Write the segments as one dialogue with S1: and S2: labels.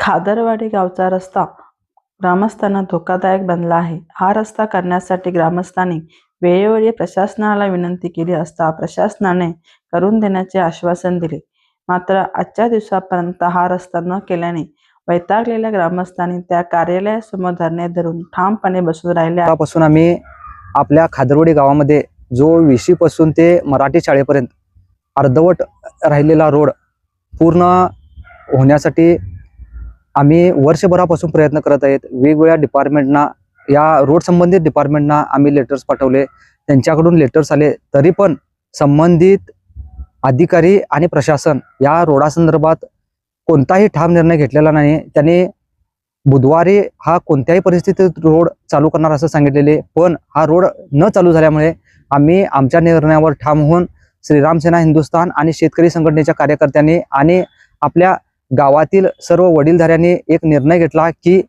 S1: खादरवाडी गावचा रस्ता ग्रामस्थांना धोकादायक बनला आहे. हा रस्ता करण्यासाठी ग्रामस्थांनी वेळोवेळी प्रशासनाला विनंती केली असता प्रशासनाने करून देण्याचे आश्वासन दिले. मात्र आजच्या दिवसापर्यंत हा रस्ता न केल्याने वैतागलेल्या ग्रामस्थांनी त्या कार्यालयासमोर धरणे धरून ठामपणे बसून राहिले
S2: आम्ही आपल्या खादरवडी गावामध्ये जो विशी पासून ते मराठी शाळेपर्यंत अर्धवट राहिलेला रोड पूर्ण होण्यासाठी आम्ही वर्षभरापासून प्रयत्न करत आहेत. वेगवेगळ्या डिपार्टमेंटना या रोड संबंधित डिपार्टमेंटना आम्ही लेटर्स पाठवले. त्यांच्याकडून लेटर्स आले. तरी पण संबंधित अधिकारी आणि प्रशासन या रोडासंदर्भात कोणताही ठाम निर्णय घेतलेला नाही. त्यांनी बुधवारी हा कोणत्याही परिस्थितीत रोड चालू करणार असं सांगितलेले. पण हा रोड न चालू झाल्यामुळे आम्ही आमच्या निर्णयावर ठाम होऊन श्रीराम सेना हिंदुस्थान आणि शेतकरी संघटनेच्या कार्यकर्त्यांनी आणि आपल्या गावातील सर्व वडीलधाऱ्यांनी एक निर्णय घेतला की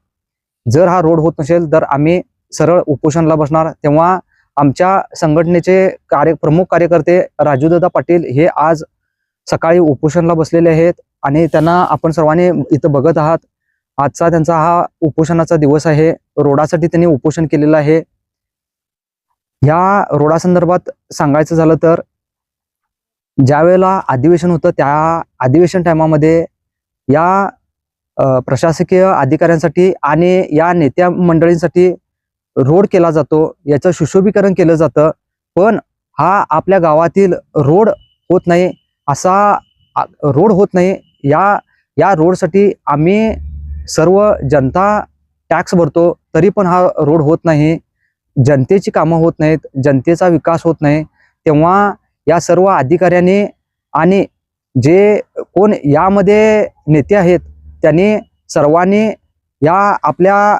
S2: जर हा रोड होत नसेल तर आम्ही सरळ उपोषणला बसणार. तेव्हा आमच्या संघटनेचे कार्य प्रमुख कार्यकर्ते राजूदादा पाटील हे आज सकाळी उपोषणला बसलेले आहेत आणि त्यांना आपण सर्वांनी इथं बघत आहात. आजचा त्यांचा हा उपोषणाचा दिवस आहे. रोडासाठी त्यांनी उपोषण केलेलं आहे. या रोडासंदर्भात सांगायचं झालं तर ज्या वेळेला अधिवेशन होतं त्या अधिवेशन टायमामध्ये या प्रशासकीय अधिकाऱ्यांसाठी आणि या नेत्या मंडळींसाठी रोड केला जातो. याचं सुशोभीकरण केलं जातं. पण हा आपल्या गावातील रोड होत नाही असा रोड होत नाही. या या रोडसाठी आम्ही सर्व जनता टॅक्स भरतो. तरी पण हा रोड होत नाही. जनतेची कामं होत नाहीत. जनतेचा विकास होत नाही. तेव्हा या सर्व अधिकाऱ्यांनी आणि जे कोण यामध्ये नेते आहेत त्यांनी सर्वांनी या आपल्या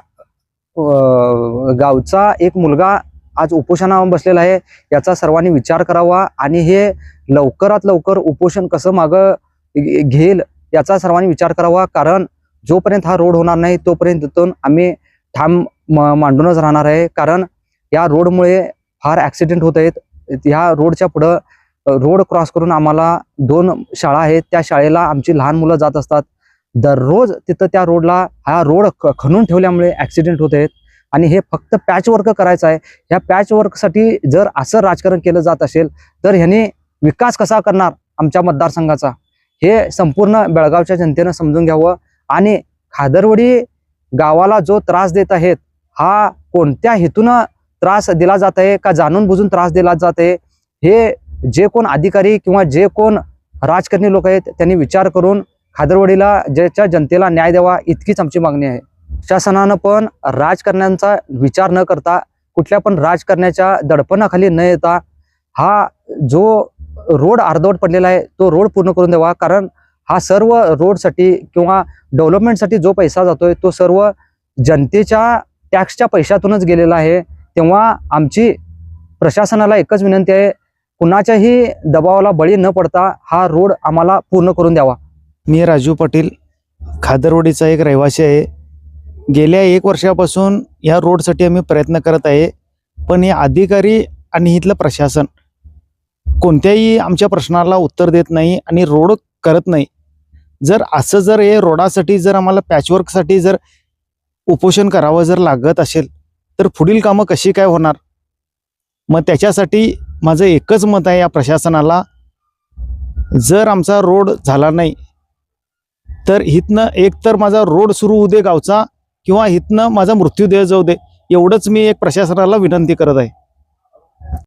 S2: गावचा एक मुलगा आज उपोषणावर बसलेला आहे याचा सर्वांनी विचार करावा आणि हे लवकरात लवकर उपोषण कसं मागं घेईल याचा सर्वांनी विचार करावा. कारण जोपर्यंत हा रोड होणार नाही तोपर्यंत तिथून आम्ही ठाम मांडूनच राहणार आहे. कारण या रोडमुळे फार ॲक्सिडेंट होत आहेत. ह्या रोडच्या पुढं रोड क्रॉस करून आम्हाला दोन शाळा आहेत. त्या शाळेला आमची लहान मुलं जात असतात. दररोज तिथं त्या रोडला हा रोड ख- खणून ठेवल्यामुळे ॲक्सिडेंट होत आहेत. आणि हे फक्त पॅचवर्क करायचं आहे. ह्या पॅचवर्कसाठी जर असं राजकारण केलं जात असेल तर ह्याने विकास कसा करणार आमच्या मतदारसंघाचा? हे संपूर्ण बेळगावच्या जनतेनं समजून घ्यावं. आणि खादरवडी गावाला जो त्रास देत आहेत हा कोणत्या हेतूनं त्रास दिला जात आहे का जाणून बुजून त्रास दिला जात आहे हे जे कोण अधिकारी किंवा जे कोण राजकारणी लोक आहेत त्यांनी विचार करून खादरवडीला ज्याच्या जनतेला न्याय द्यावा इतकीच आमची मागणी आहे. शासनानं पण राजकारण्यांचा विचार न करता कुठल्या पण राजकारण्याच्या दडपणाखाली न येता हा जो रोड अर्धवट पडलेला आहे तो रोड पूर्ण करून द्यावा. कारण हा सर्व रोडसाठी किंवा डेव्हलपमेंटसाठी जो पैसा जातोय तो सर्व जनतेच्या टॅक्सच्या पैशातूनच गेलेला आहे. तेव्हा आमची प्रशासनाला एकच विनंती आहे कुणाच्याही दबावाला बळी न पडता हा रोड आम्हाला पूर्ण करून द्यावा.
S3: मी राजू पाटील खादरवडीचा एक रहिवासी आहे. गेल्या एक वर्षापासून या रोडसाठी आम्ही प्रयत्न करत आहे पण हे अधिकारी आणि इथलं प्रशासन कोणत्याही आमच्या प्रश्नाला उत्तर देत नाही आणि रोड करत नाही. जर असं जर हे रोडासाठी जर आम्हाला पॅचवर्कसाठी जर उपोषण करावं जर लागत असेल तर पुढील कामं कशी काय होणार? मग त्याच्यासाठी माझं एकच मत आहे या प्रशासनाला जर आमचा रोड झाला नाही तर हिथनं एक तर माझा रोड सुरू होऊ दे गावचा किंवा हिथनं माझा मृत्यूदेह जाऊ दे एवढंच मी एक प्रशासनाला विनंती करत आहे.